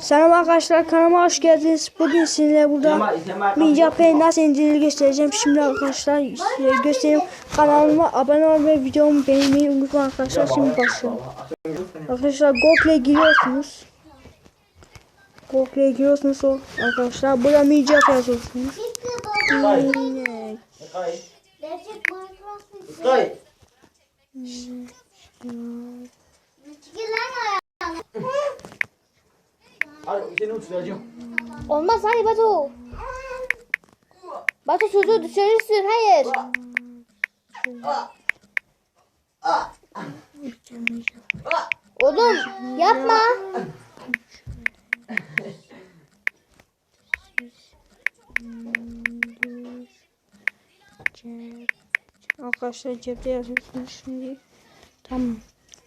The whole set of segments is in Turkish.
Selam arkadaşlar kanalıma hoş geldiniz. Bugün sizinle burada Ninja Pay nasıl indirir göstereceğim. Şimdi arkadaşlar size göstereyim. Kanalıma abone ol ve videomu beğenmeyi unutmayın arkadaşlar. Şimdi başlayalım. Arkadaşlar Google'e giriyorsunuz. Google'e giriyorsunuz o arkadaşlar. Burada Ninja Pay yazıyorsunuz. Yine. Hadi seni uçuracağım. Olmaz hayır Batu. Batu çocuğu düşürürsün hayır. Oğlum yapma. Arkadaşlar cepte yazıyorsunuz şimdi. Tamam.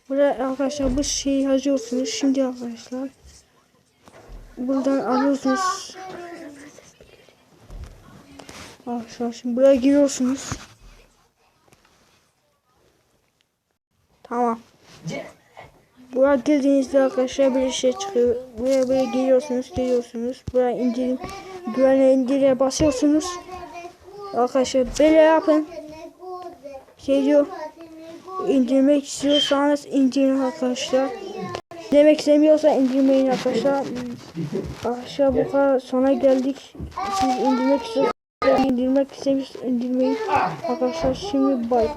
Burada arkadaşlar bu şeyi yazıyorsunuz. Şimdi arkadaşlar. Buradan alıyorsunuz. Arkadaşlar şimdi buraya giriyorsunuz. Tamam. Buraya girdiğinizde arkadaşlar bir şey çıkıyor. Buraya böyle giriyorsunuz, giriyorsunuz. Buraya indirim, güvenle indire basıyorsunuz. Arkadaşlar böyle yapın. Şey diyor, indirmek istiyorsanız indirin arkadaşlar. Demek istemiyorsa indirmeyin arkadaşlar. Arkadaşlar bu kadar sona geldik. Siz indirmek istiyorsanız indirmek istemiyorsanız indirmeyin. Arkadaşlar şimdi bay.